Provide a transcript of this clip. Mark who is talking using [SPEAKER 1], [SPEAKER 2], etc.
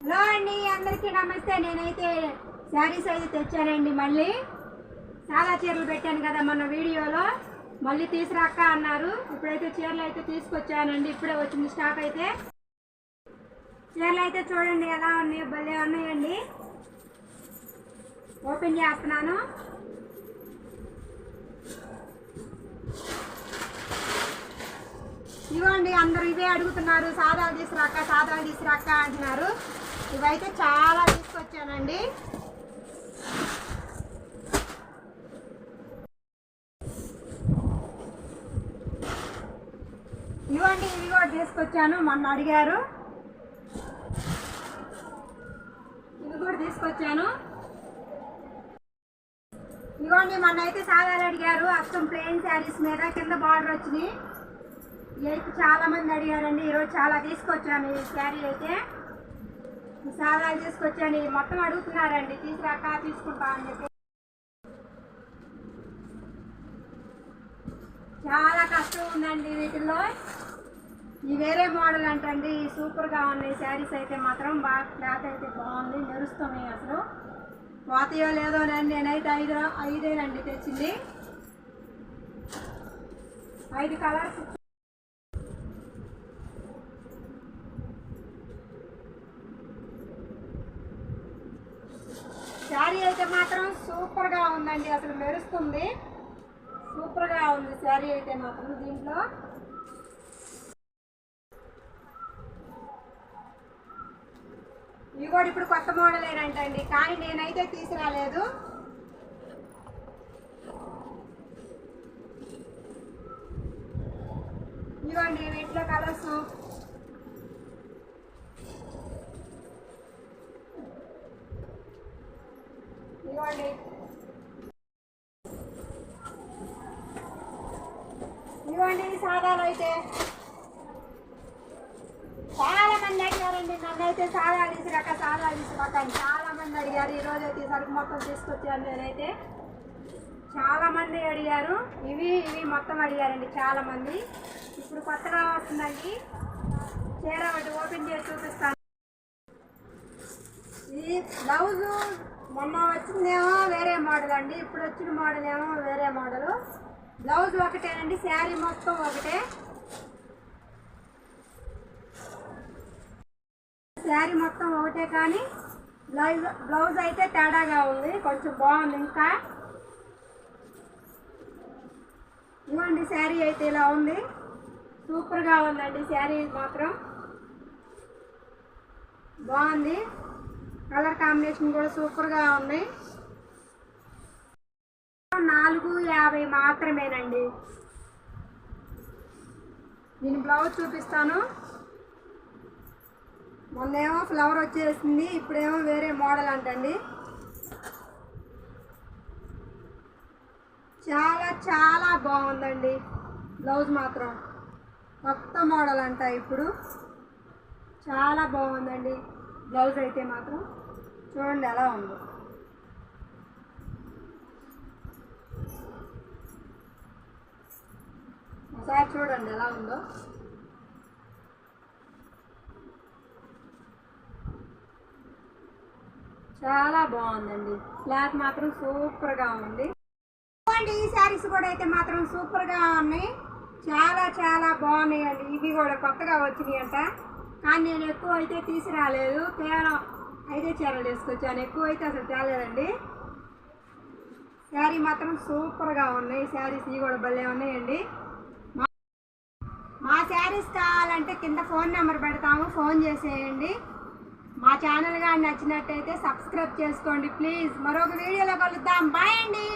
[SPEAKER 1] Hello అండి అందరికీ నమస్తే. నేనైతే శారీస్ అయితే తెచ్చానండి మళ్ళీ. చాలా చీరలు పెట్టాను కదా మొన్న వీడియోలో. మళ్ళీ తీసురాక్క అన్నారు. ఇప్పుడైతే చీరలు అయితే తీసుకొచ్చానండి. ఇప్పుడే వచ్చింది స్టాక్ అయితే. చీరలు అయితే చూడండి ఎలా ఉన్నాయి భలే ఉన్నాయండి. ఓపెన్ చేస్తున్నాను. ఇవ్వండి అందరూ ఇవే అడుగుతున్నారు. సాదాలు తీసుకురాక సాదాలు తీసుకురాక్క అంటున్నారు. ఇవైతే చాలా తీసుకొచ్చానండి. ఇవ్వండి ఇవి కూడా తీసుకొచ్చాను మొన్న అడిగారు. ఇవి కూడా తీసుకొచ్చాను. ఇదిగోండి మొన్న అయితే సాదాలు అడిగారు అష్టం ప్లెయిన్ శారీస్ మీద కింద బార్డర్ వచ్చినాయి. అయితే చాలా మంది అడిగారండి ఈరోజు చాలా తీసుకొచ్చాను ఈ శారీ అయితే. ఈ తీసుకొచ్చాను మొత్తం అడుగుతున్నారండి. తీసుకురాక తీసుకుంటా అని చెప్పి. చాలా కష్టం ఉందండి వీటిల్లో. ఈ వేరే మోడల్ అంటండి. సూపర్గా ఉన్నాయి. శారీస్ అయితే మాత్రం బాగా క్లాత్ అయితే బాగుంది. మెరుస్తున్నాయి అసలు. పోతాయో లేదోనండి నేనైతే ఐదు ఐదేనండి తెచ్చింది. ఐదు కలర్స్ శారీ అయితే మాత్రం సూపర్గా ఉందండి అసలు మెరుస్తుంది. సూపర్గా ఉంది శారీ అయితే మాత్రం దీంట్లో. ఇవి కూడా ఇప్పుడు కొత్త మోడల్ ఏనంటండి కానీ నేనైతే తీసుకురాలేదు. ఇవ్వండి వీటిలో కలర్స్. ఇవ్వండి. ఇవ్వండి సాదాలు అయితే. చాలా మంది అడిగారండి నన్ను అయితే సాదా తీసుకురాక సాదా తీసుకురాక అని. చాలా మంది అడిగారు ఈరోజు అయితే సరుకు మొత్తం తీసుకొచ్చాను నేనైతే చాలా మంది అడిగారు ఇవి ఇవి మొత్తం అడిగారండి చాలా మంది. ఇప్పుడు కొత్తగా వస్తుందండి. చీర ఒకటి ఓపెన్ చేసి చూపిస్తాను. ఈ బ్లౌజు మొన్న వచ్చిందేమో వేరే మోడల్ అండి. ఇప్పుడు వచ్చిన మోడల్ ఏమో వేరే మోడల్ బ్లౌజ్ ఒకటేనండి శారీ మొత్తం ఒకటే. శారీ మొత్తం ఒకటే కానీ బ్లౌజ్ బ్లౌజ్ అయితే తేడాగా ఉంది. కొంచెం బాగుంది ఇంకా. ఇవ్వండి శారీ అయితే ఇలా ఉంది. సూపర్గా ఉందండి శారీ మాత్రం. బాగుంది. కలర్ కాంబినేషన్ కూడా సూపర్గా ఉంది. నాలుగు యాభై మాత్రమేనండి. దీని బ్లౌజ్ చూపిస్తాను. మొన్నేమో ఫ్లవర్ వచ్చేసింది ఇప్పుడేమో వేరే మోడల్ అంటండి. చాలా చాలా బాగుందండి. బ్లౌజ్ మాత్రం కొత్త మోడల్ అంట ఇప్పుడు. చాలా బాగుందండి. బ్లౌజ్ అయితే మాత్రం చూడండి ఎలా ఉందో. ఒకసారి చూడండి ఎలా ఉందో. చాలా బాగుందండి. క్లాత్ మాత్రం సూపర్గా ఉంది. చూడండి ఈ శారీస్ కూడా అయితే మాత్రం సూపర్గా ఉన్నాయి. చాలా చాలా బాగున్నాయండి. ఇవి కూడా కొత్తగా వచ్చినాయి అంట కానీ నేను ఎక్కువ అయితే తీసుకురాలేదు. కేవలం అయితే చీరలు తీసుకొచ్చాను. ఎక్కువ అయితే అసలు తేలేదండి. శారీ మాత్రం సూపర్గా ఉన్నాయి. శారీస్ ఇవి కూడా భలే ఉన్నాయండి. మా- మా శారీస్ కావాలంటే కింద ఫోన్ నెంబర్ పెడతాము. ఫోన్ చేసేయండి. మా ఛానల్ కానీ నచ్చినట్టయితే సబ్స్క్రైబ్ చేసుకోండి. ప్లీజ్. మరొక వీడియోలో కలుద్దాం. బాయ్ అండి.